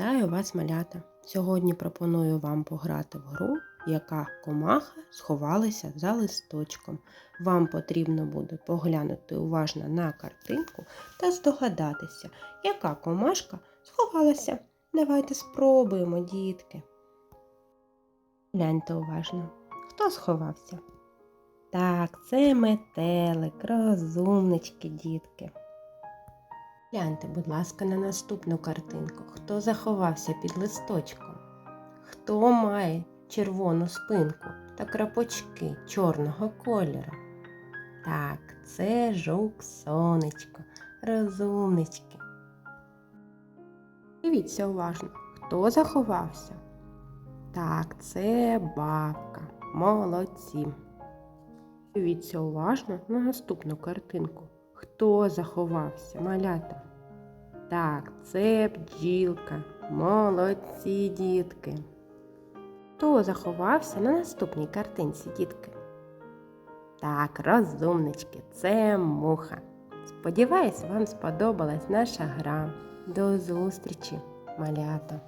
Вітаю вас, малята! Сьогодні пропоную вам пограти в гру, яка комаха сховалася за листочком. Вам потрібно буде поглянути уважно на картинку та здогадатися, яка комашка сховалася. Давайте спробуємо, дітки. Гляньте уважно, хто сховався? Так, це метелик, розумнички, дітки. Гляньте, будь ласка, на наступну картинку. Хто заховався під листочком? Хто має червону спинку та крапочки чорного кольору? Так, це жук сонечко, розумнички. Дивіться уважно, хто заховався? Так, це бабка. Молодці. Дивіться уважно на наступну картинку. Хто заховався, малята? Так, це бджілка. Молодці, дітки. Хто заховався на наступній картинці, дітки? Так, розумнички, це муха. Сподіваюсь, вам сподобалась наша гра. До зустрічі, малята!